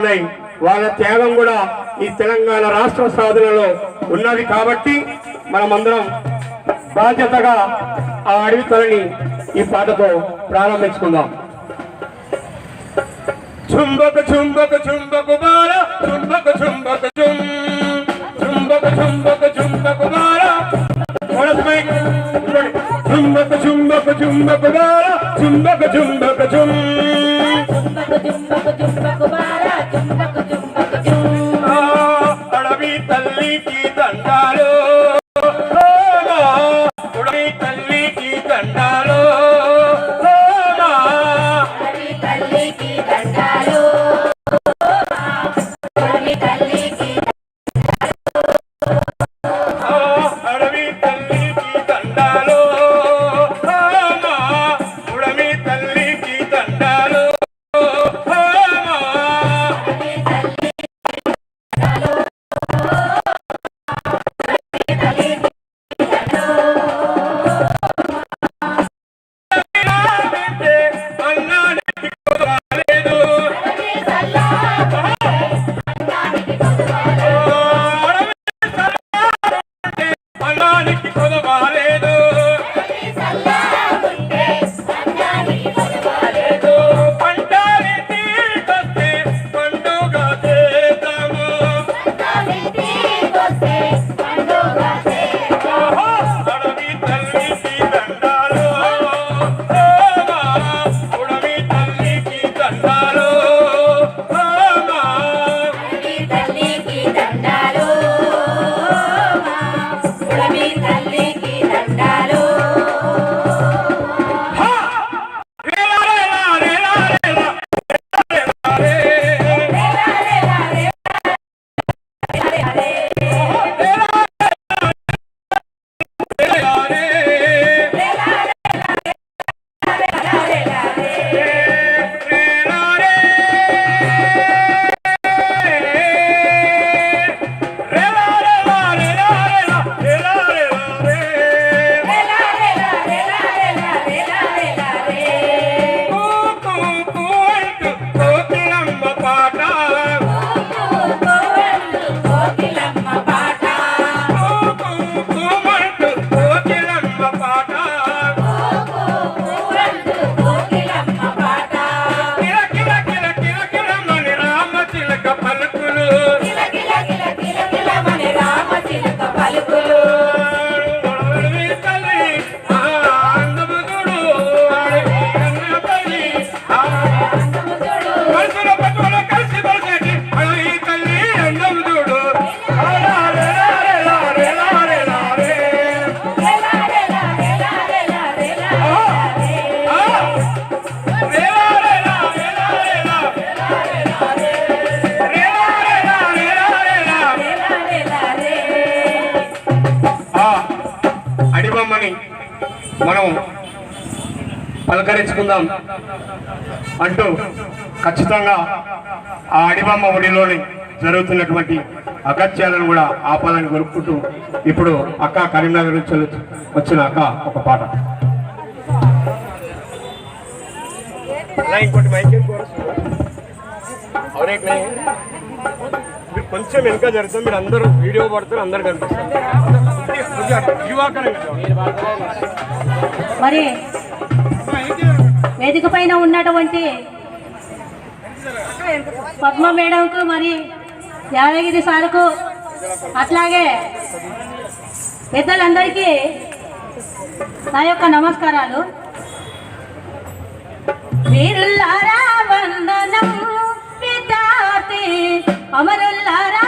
ఉన్నాయి వాళ్ళ త్యాగం కూడా ఈ తెలంగాణ రాష్ట్ర సాధనలో ఉన్నది కాబట్టి మనమందరం బాధ్యతగా ఆ అడవి తలని ఈ పాటతో ప్రారంభించుకుందాం. చుంబక చుంబక చుంబకు బాల చుంబక చుంబక చుం చుంబక చుంబక చుంబక బాల చుంబక చుంబక చుంబక బాల చుంబక చుంబక చుం. బాల పలకరించుకుందాం అంటూ ఖచ్చితంగా ఆ అడిబొమ్మ ఒడిలోని జరుగుతున్నటువంటి అగత్యాలను కూడా ఆపాలని కోరుకుంటూ ఇప్పుడు అక్క కరీంనగర్ నుంచి వచ్చిన అక్క ఒక పాట. కొంచెం వెనుక జరుగుతుంది మీరు అందరూ వీడియో పడుతున్నారు అందరు కనిపిస్తారు. మరి వేదిక పైన ఉన్నటువంటి పద్మ మేడంకు మరి యాదగిరి సార్కు అట్లాగే పెద్దలందరికీ నా యొక్క నమస్కారాలు. వీరుల్లారా వందనం విద్యార్థి అమరుల్లారా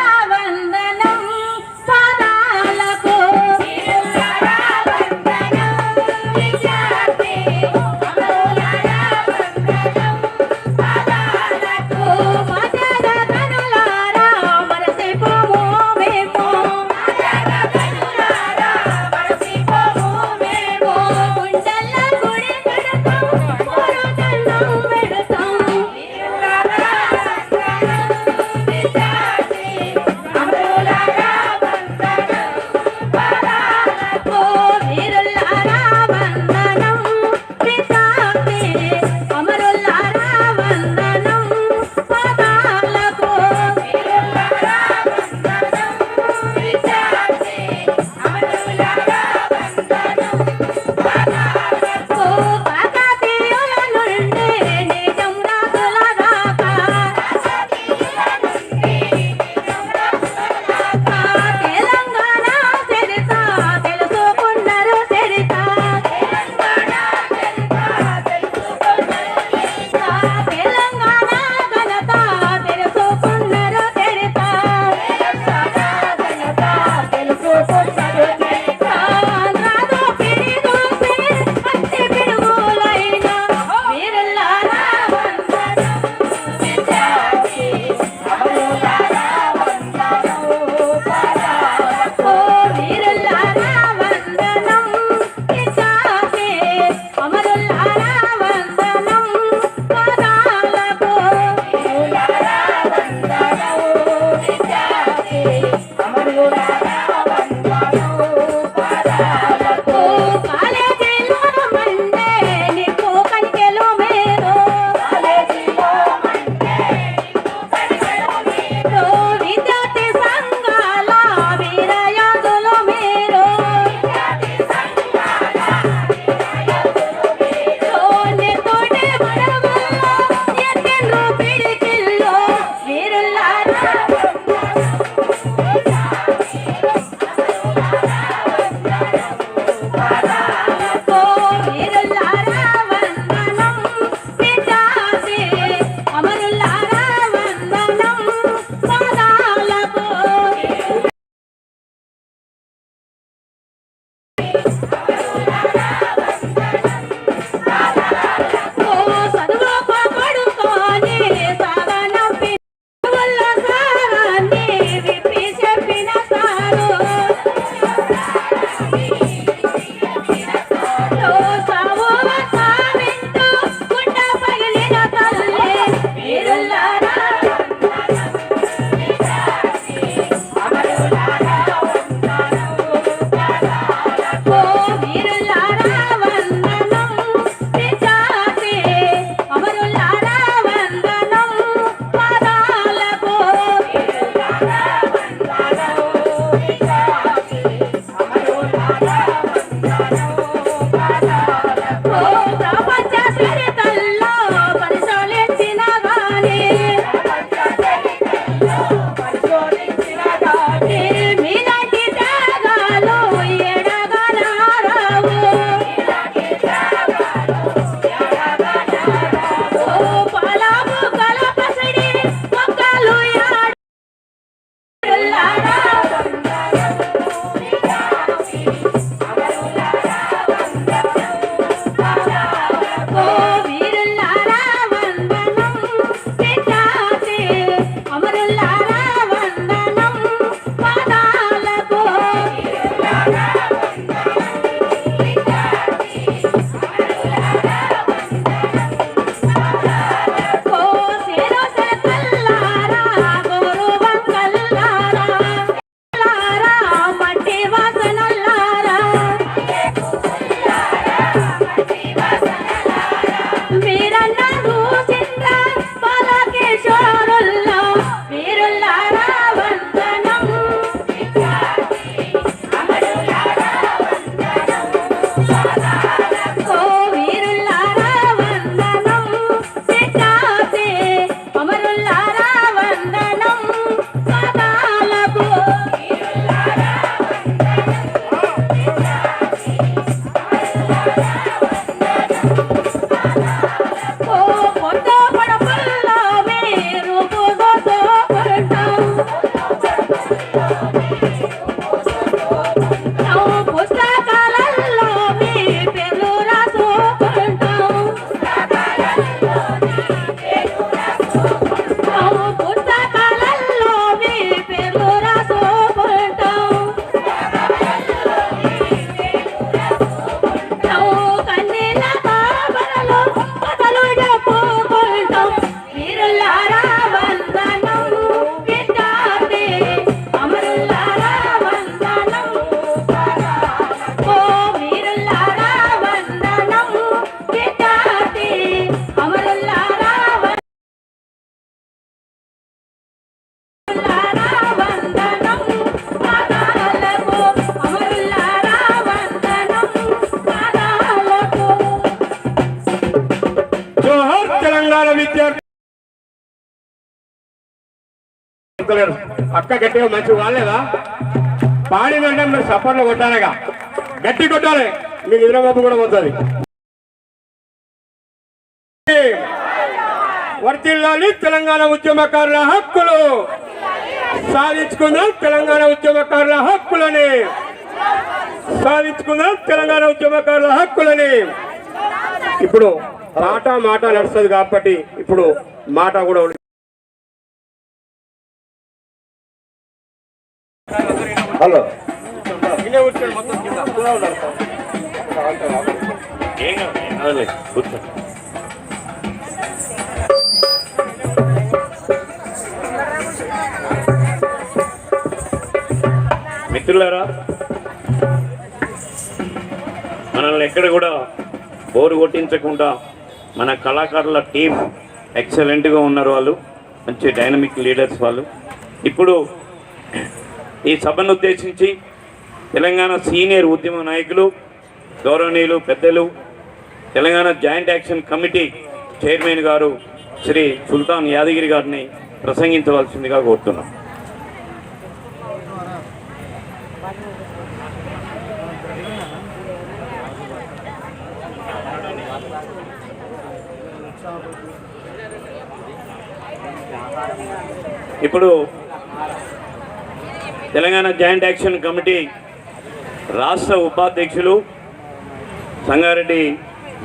Hey. Yes. చెప్తలేరు. అక్క గట్టిగా మంచి వాళ్ళేదా పాడిందంటే మీరు సపోర్ట్లో కొట్టాలిగా. గట్టి కొట్టాలి. మీకు నిద్రబాబు కూడా పోతుంది. వర్తిల్లాలి తెలంగాణ ఉద్యమకారుల హక్కులు. సాధించుకుందాం తెలంగాణ ఉద్యమకారుల హక్కులని. సాధించుకుందాం తెలంగాణ ఉద్యమకారుల హక్కులని. ఇప్పుడు మాట మాట నడుస్తుంది కాబట్టి ఇప్పుడు మాట కూడా బోరు మన కళాకారుల టీం ఎక్సలెంట్గా ఉన్నారు వాళ్ళు. మంచి డైనమిక్ లీడర్స్ వాళ్ళు. ఇప్పుడు ఈ సభను ఉద్దేశించి తెలంగాణ సీనియర్ ఉద్యమ నాయకులు గౌరవనీయులు పెద్దలు Telangana joint action committee chairman గారు శ్రీ సుల్తాన్ యాదగిరి గారిని ప్రసంగించవలసిందిగా కోరుతున్నాం. ఇప్పుడు తెలంగాణ జాయింట్ యాక్షన్ కమిటీ రాష్ట్ర ఉపాధ్యక్షులు సంగారెడ్డి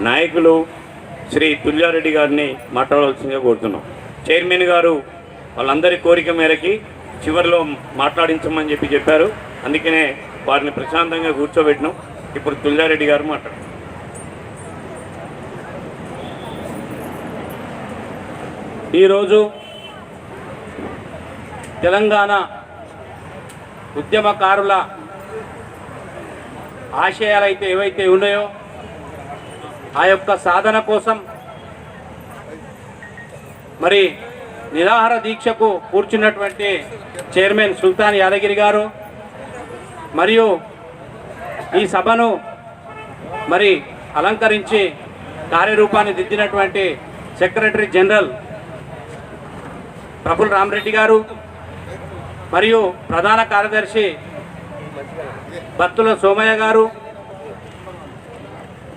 నాయకులు శ్రీ తుల్యారెడ్డి గారిని మాట్లాడవలసిందిగా కోరుతున్నాం. చైర్మన్ గారు వాళ్ళందరి కోరిక మేరకి చివరిలో మాట్లాడించమని చెప్పి చెప్పారు. అందుకనే వారిని ప్రశాంతంగా కూర్చోబెట్టినాం. ఇప్పుడు తుల్యారెడ్డి గారు మాట్లాడారు ఈరోజు తెలంగాణ ఉద్యమకారుల ఆశయాలైతే ఏవైతే ఉన్నాయో ఆ యొక్క సాధన కోసం మరి నిరాహార దీక్షకు కూర్చున్నటువంటి చైర్మన్ సుల్తాన్ యాదగిరి గారు మరియు ఈ సభను మరి అలంకరించి కార్యరూపాన్ని దిద్దినటువంటి సెక్రటరీ జనరల్ ప్రఫుల్ రామరెడ్డి గారు మరియు ప్రధాన కార్యదర్శి భత్తుల సోమయ్య గారు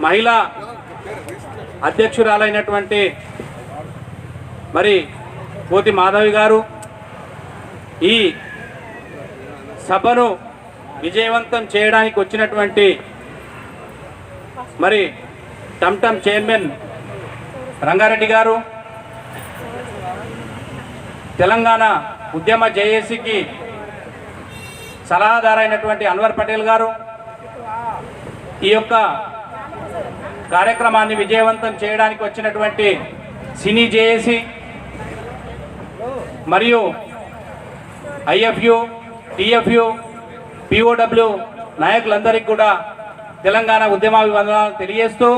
మహిళా అధ్యక్షురాలైనటువంటి మరి కోతి మాధవి గారు ఈ సభను విజయవంతం చేయడానికి వచ్చినటువంటి మరి టమ్టమ్ చైర్మన్ రంగారెడ్డి గారు తెలంగాణ ఉద్యమ జేఏసీకి సలహాదారైనటువంటి అన్వర్ పటేల్ గారు ఈ యొక్క కార్యక్రమాన్ని విజయవంతం చేయడానికి వచ్చినటువంటి సినీ జేఏసీ మరియు ఐఎఫ్యు టిఎఫ్యు పిఓడబ్ల్యూ నాయకులందరికీ కూడా తెలంగాణ ఉద్యమాభివందనాలు తెలియజేస్తూ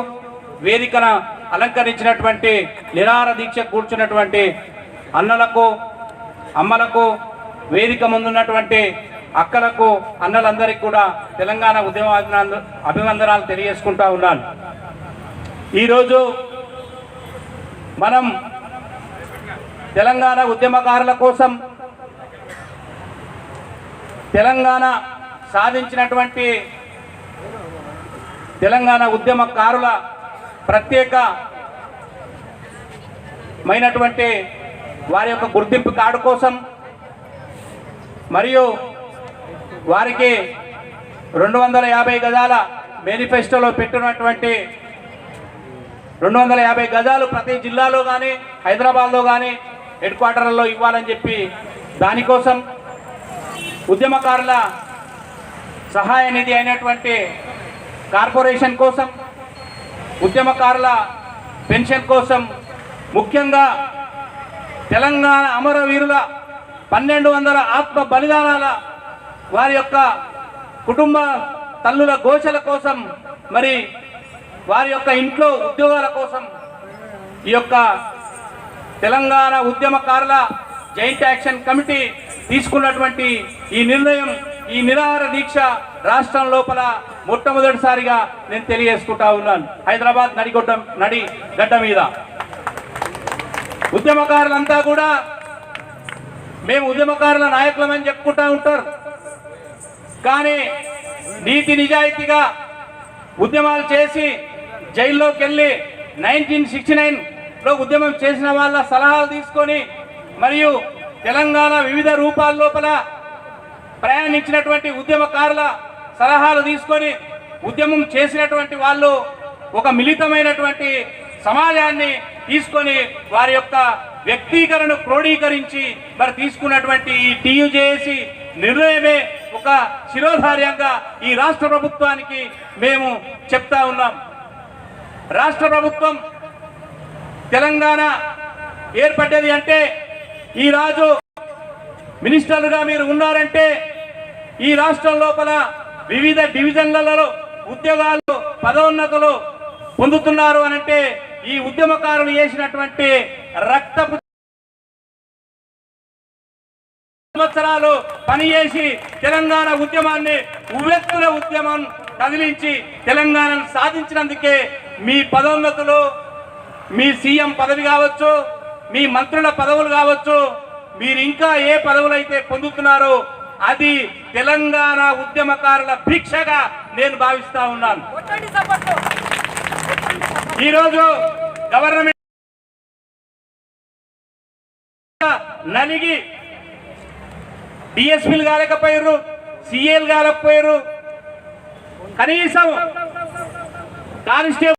వేదికన అలంకరించినటువంటి నిరార దీక్ష కూర్చున్నటువంటి అన్నలకు అమ్మలకు వేదిక ముందున్నటువంటి అక్కలకు అన్నలందరికీ కూడా తెలంగాణ ఉద్యమ అభివందనాలు తెలియజేసుకుంటా ఉన్నాను. ఈరోజు మనం తెలంగాణ ఉద్యమకారుల కోసం తెలంగాణ సాధించినటువంటి తెలంగాణ ఉద్యమకారుల ప్రత్యేకమైనటువంటి వారి యొక్క గుర్తింపు కార్డు కోసం మరియు వారికి రెండు వందల యాభై గజాల మేనిఫెస్టోలో పెట్టినటువంటి రెండు వందల యాభై గజాలు ప్రతి జిల్లాలో కానీ హైదరాబాద్లో కానీ హెడ్ క్వార్టర్లలో ఇవ్వాలని చెప్పి దానికోసం ఉద్యమకారుల సహాయ నిధి అయినటువంటి కార్పొరేషన్ కోసం ఉద్యమకారుల పెన్షన్ కోసం ముఖ్యంగా తెలంగాణ అమరవీరుల పన్నెండు వందల ఆత్మ బలిదానాల వారి యొక్క కుటుంబ తల్లుల గోచల కోసం మరి వారి యొక్క ఇంట్లో ఉద్యోగాల కోసం ఈ యొక్క తెలంగాణ ఉద్యమకారుల జాయింట్ యాక్షన్ కమిటీ తీసుకున్నటువంటి ఈ నిర్ణయం ఈ నిరాహార దీక్ష రాష్ట్రం లోపల మొట్టమొదటిసారిగా నేను తెలియజేసుకుంటా ఉన్నాను. హైదరాబాద్ నడిగొడ్డ నడి గడ్డ మీద. ఉద్యమకారులంతా కూడా మేము ఉద్యమకారుల నాయకులమని చెప్పుకుంటా ఉంటారు. కానీ నీతి నిజాయితీగా ఉద్యమాలు చేసి జైల్లోకి వెళ్ళి నైన్టీన్ సిక్స్టీ నైన్లో ఉద్యమం చేసిన వాళ్ళ సలహాలు తీసుకొని మరియు తెలంగాణ వివిధ రూపాల లోపల ప్రయాణించినటువంటి ఉద్యమకారుల సలహాలు తీసుకొని ఉద్యమం చేసినటువంటి వాళ్ళు ఒక మిళితమైనటువంటి సమాజాన్ని తీసుకొని వారి యొక్క వ్యక్తీకరణ క్రోడీకరించి మరి తీసుకున్నటువంటి ఈ టీయుజేసి నిర్ణయమే ఒక శిరోధార్యంగా ఈ రాష్ట్ర ప్రభుత్వానికి మేము చెప్తా ఉన్నాం. రాష్ట్ర ప్రభుత్వం తెలంగాణ ఏర్పడ్డది అంటే ఈ రాజు మినిస్టర్లుగా మీరు ఉన్నారంటే ఈ రాష్ట్రం లోపల వివిధ డివిజన్లలో ఉద్యోగాలు పదోన్నతులు పొందుతున్నారు అనంటే ఈ ఉద్యమకారులు చేసినటువంటి రక్తపు సంవత్సరాలు పనిచేసి తెలంగాణ ఉద్యమాన్ని ఉవ్వెత్తుల ఉద్యమం కదిలించి తెలంగాణను సాధించినందుకే మీ పదోన్నతులు మీ సీఎం పదవి కావచ్చు మీ మంత్రుల పదవులు కావచ్చు మీరు ఇంకా ఏ పదవులు అయితే పొందుతున్నారో అది తెలంగాణ ఉద్యమకారుల భిక్షగా నేను భావిస్తా ఉన్నాను. ఈరోజు గవర్నమెంట్ నలిగి డిఎస్పీలు కాలేకపోయారు సిఏలు కాలేకపోయారు కనీసం కానిస్టేబుల్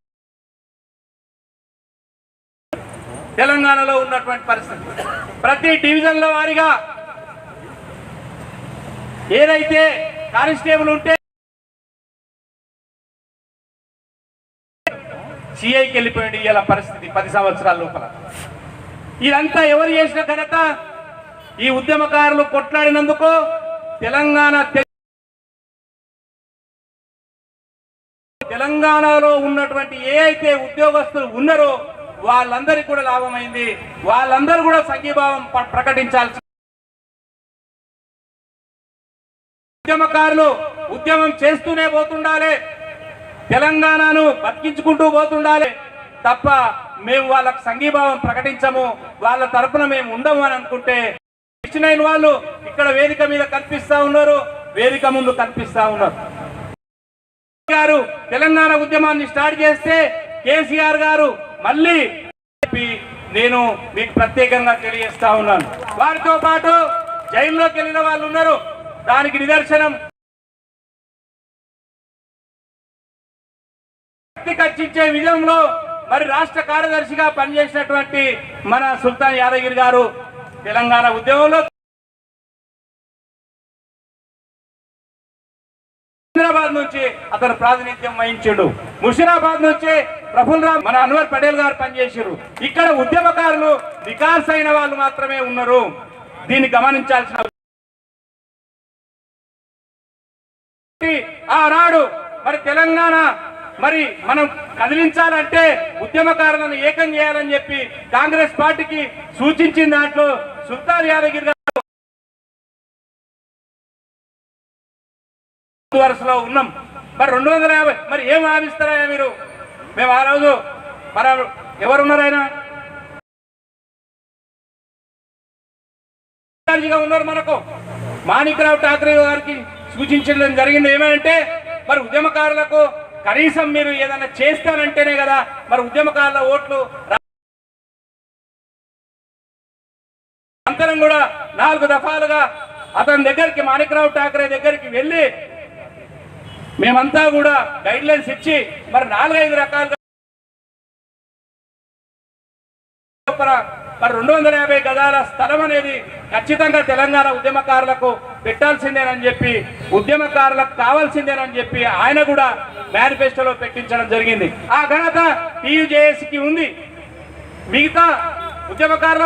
తెలంగాణలో ఉన్నటువంటి పరిస్థితి. ప్రతి డివిజన్ల వారీగా ఏదైతే కానిస్టేబుల్ ఉంటే సిఐకి వెళ్ళిపోయాడు ఇవాళ పరిస్థితి పది సంవత్సరాల లోపల. ఇదంతా ఎవరు చేసిన ఘనత? ఈ ఉద్యమకారులు కొట్లాడినందుకు తెలంగాణ తెలంగాణలో ఉన్నటువంటి ఏ అయితే ఉద్యోగస్తులు ఉన్నారో వాళ్ళందరికీ కూడా లాభమైంది. వాళ్ళందరూ కూడా సంఘీభావం ప్రకటించాల్సి ఉద్యమకారులు ఉద్యమం చేస్తూనే పోతుండాలి. తెలంగాణను బతికించుకుంటూ పోతుండాలి తప్ప మేము వాళ్ళకు సంఘీభావం ప్రకటించము. వాళ్ళ తరపున మేము ఉండము అని అనుకుంటే ఇచ్చిన వాళ్ళు ఇక్కడ వేదిక మీద కనిపిస్తా ఉన్నారు వేదిక ముందు కనిపిస్తా ఉన్నారు. గారు తెలంగాణ ఉద్యమాన్ని స్టార్ట్ చేస్తే కేసీఆర్ గారు మళ్ళీ నేను మీకు ప్రత్యేకంగా తెలియజేస్తా ఉన్నాను. వారితో పాటు జైల్లోకి వెళ్ళిన వాళ్ళు ఉన్నారు. దానికి నిదర్శనం శక్తి కర్చించే విజయంలో మరి రాష్ట్ర కార్యదర్శిగా పనిచేసినటువంటి మన సుల్తాన్ యాదగిరి గారు తెలంగాణ ఉద్యమంలో హైదరాబాద్ నుంచి అతను ప్రాతినిధ్యం వహించాడు. ముషిరాబాద్ నుంచి ప్రఫుల్ రామ్ మన అన్వర్ పటేల్ గారు పనిచేసారు ఇక్కడ ఉద్యమకారులు వికాస్ అయిన వాళ్ళు మాత్రమే ఉన్నారు. దీన్ని గమనించాల్సిన ఆనాడు మరి తెలంగాణ మరి మనం కదిలించాలంటే ఉద్యమకారులను ఏకం చేయాలని చెప్పి కాంగ్రెస్ పార్టీకి సూచించిన దాంట్లో సుల్తాన్ యాదగిరి గారు వరుసలో ఉన్నాం. మరి రెండు వందల యాభై మరి ఏం హామీస్తారా మీరు? మేము ఆ రోజు మరి ఎవరున్నారు ఉన్నారు మనకు. మాణిక్రావు ఠాకరే గారికి సూచించడం జరిగింది ఏమంటే మరి ఉద్యమకారులకు కనీసం మీరు ఏదైనా చేస్తానంటేనే కదా మరి ఉద్యమకారుల ఓట్లు అంతరం కూడా నాలుగు దఫాలుగా అతని దగ్గరికి మాణిక్రావు ఠాకరే దగ్గరికి వెళ్ళి మేమంతా కూడా గైడ్ లైన్స్ ఇచ్చి మరి నాలుగైదు రకాలుగా మరి రెండు వందల యాభై గదాల స్థలం అనేది ఖచ్చితంగా తెలంగాణ ఉద్యమకారులకు పెట్టాల్సిందేనని చెప్పి ఉద్యమకారులకు కావాల్సిందేనని చెప్పి ఆయన కూడా మేనిఫెస్టోలో పెట్టించడం జరిగింది. ఆ ఘనత టీయుజేఎస్కి ఉంది. మిగతా ఉద్యమకారుల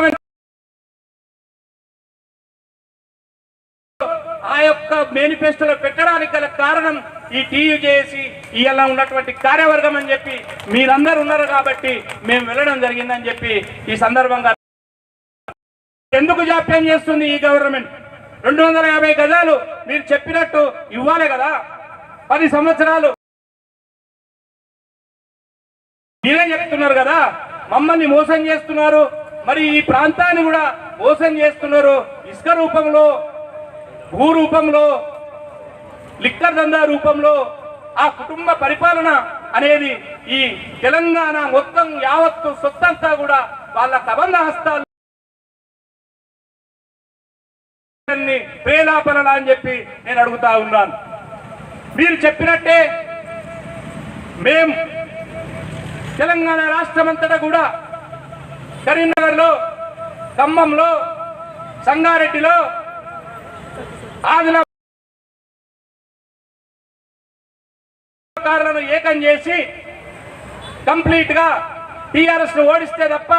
ఆ యొక్క మేనిఫెస్టోలో పెట్టడానికి గల కారణం ఈ టీయుజేసి ఇవాళ ఉన్నటువంటి కార్యవర్గం అని చెప్పి మీరందరూ ఉన్నారు కాబట్టి మేము వెళ్ళడం జరిగిందని చెప్పి ఈ సందర్భంగా ఎందుకు జాప్యం చేస్తుంది ఈ గవర్నమెంట్? రెండు వందల యాభై గజాలు మీరు చెప్పినట్టు ఇవ్వాలి కదా. పది సంవత్సరాలు. మీరే చెప్తున్నారు కదా మమ్మల్ని మోసం చేస్తున్నారు. మరి ఈ ప్రాంతాన్ని కూడా మోసం చేస్తున్నారు. ఇసుక రూపంలో భూ రూపంలో లిక్కర్ దందా రూపంలో ఆ కుటుంబ పరిపాలన అనేది ఈ తెలంగాణ మొత్తం యావత్తు సొత్తంతా కూడా వాళ్ళ కబంధ హస్తాలు ప్రేలాపనలా అని చెప్పి నేను అడుగుతా ఉన్నాను. మీరు చెప్పినట్టే మేం తెలంగాణ రాష్ట్రం అంతటా కూడా కరీంనగర్లో ఖమ్మంలో సంగారెడ్డిలో ఆదిలాబాద్ కారులను ఏకం చేసి కంప్లీట్గా టిఆర్ఎస్ను ఓడిస్తే తప్ప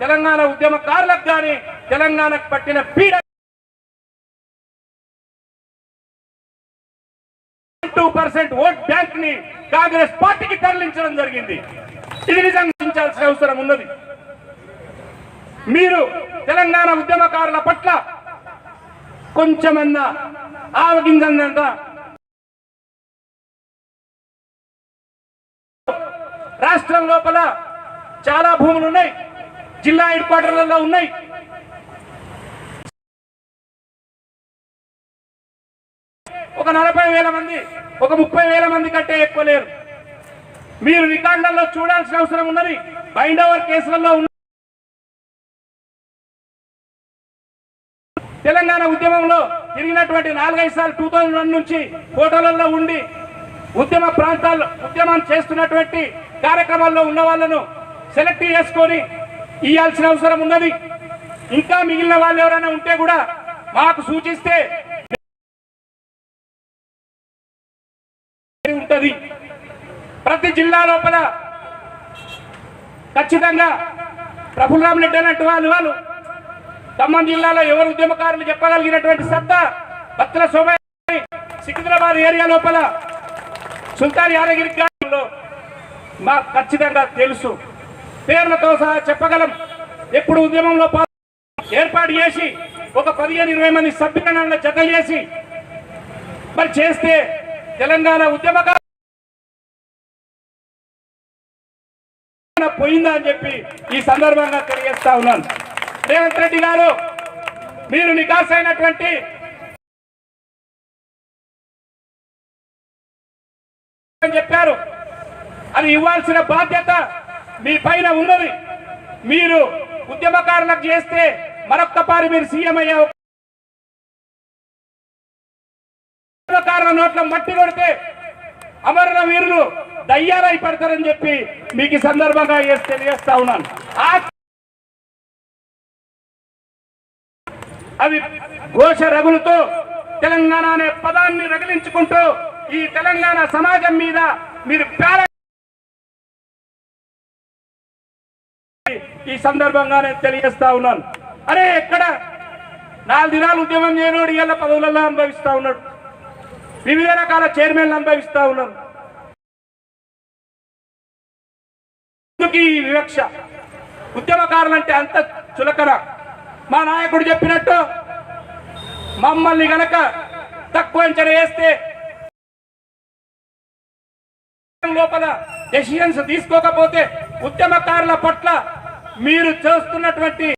తెలంగాణ ఉద్యమకారులకు కానీ తెలంగాణకు పట్టిన పీడ టూ పర్సెంట్ ఓట్ బ్యాంక్ని కాంగ్రెస్ పార్టీకి తరలించడం జరిగింది. ఇది నిజంగా అవసరం ఉన్నది. మీరు తెలంగాణ ఉద్యమకారుల పట్ల కొంచెమన్నా ఆవగింజంత రాష్ట్రం లోపల చాలా భూములు ఉన్నాయి జిల్లా హెడ్ క్వార్టర్లలో ఉన్నాయి. ఒక నలభై వేల మంది ఒక ముప్పై వేల మంది కంటే ఎక్కువ లేరు. మీరు రికార్డులలో చూడాల్సిన అవసరం ఉన్నది. బైండ్ ఓవర్ కేసులలో ఉన్న తెలంగాణ ఉద్యమంలో తిరిగినటువంటి నాలుగైదు సార్లు టూ థౌజండ్ వన్ నుంచి కోటలలో ఉండి ఉద్యమ ప్రాంతాల్లో ఉద్యమం చేస్తున్నటువంటి కార్యక్రమాల్లో ఉన్న వాళ్ళను సెలెక్ట్ చేసుకొని ఇవ్వాల్సిన అవసరం ఉన్నది. ఇంకా మిగిలిన వాళ్ళు ఎవరైనా ఉంటే కూడా మాకు సూచిస్తే ప్రతి జిల్లా లోపల ఖచ్చితంగా ప్రభురామ్ రెడ్డి అన్నట్టు వాళ్ళు వాళ్ళు ఖమ్మం జిల్లాలో ఎవరు ఉద్యమకారులు చెప్పగలిగినటువంటి సత్తా భక్తుల సోమయ్య సికింద్రాబాద్ ఏరియా లోపల సుల్తాన్ యాదగిరి గారిలో మా ఖచ్చితంగా తెలుసు. పేర్లతో సహా చెప్పగలం. ఎప్పుడు ఉద్యమంలో ఏర్పాటు చేసి ఒక పదిహేను ఇరవై మంది సభ్యులను జత చేసి మరి చేస్తే తెలంగాణ ఉద్యమకారు పోయిందా అని చెప్పి ఈ సందర్భంగా తెలియజేస్తా ఉన్నాను. రేవంత్ రెడ్డి గారు మీరు నికాసైనటువంటి అని చెప్పారు. అది ఇవ్వాల్సిన బాధ్యత మీ పైన ఉన్నది. మీరు ఉద్యమకారులకు చేస్తే మరొక్కపారి మీరు సీఎం అయ్యే ఉద్యమకారుల నోట్ల మట్టి కొడితే అమరుల వీరులు దయ్యాలై పడతారని చెప్పి మీకు ఈ సందర్భంగా తెలియజేస్తా ఉన్నాను. అవి ఘోష రగులతో తెలంగాణ అనే పదాన్ని రగిలించుకుంటూ ఈ తెలంగాణ సమాజం మీద మీరు పేర ఈ సందర్భంగా నేను తెలియజేస్తా ఉన్నాను. అరే ఎక్కడ? నాలుగు దినాలు ఉద్యమం చేయనోడు ఇవాళ పదవులలో అనుభవిస్తా ఉన్నాడు. వివిధ రకాల చైర్మన్లు అనుభవిస్తా ఉన్నాను ఎందుకు ఈ వివక్ష. ఉద్యమకారులంటే అంత చులకన. మా నాయకుడు చెప్పినట్టు మమ్మల్ని గనక తక్కువ అంచనా వేస్తే లోపల డెసిషన్స్ తీసుకోకపోతే ఉద్యమకారుల పట్ల మీరు చేస్తున్నటువంటి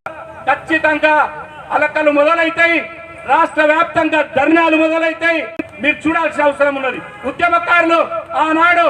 ఖచ్చితంగా అలకలు మొదలైతాయి. రాష్ట్ర వ్యాప్తంగా ధర్నాలు మొదలైతాయి. మీరు చూడాల్సిన అవసరం ఉన్నది. ఉద్యమకారులు ఆనాడు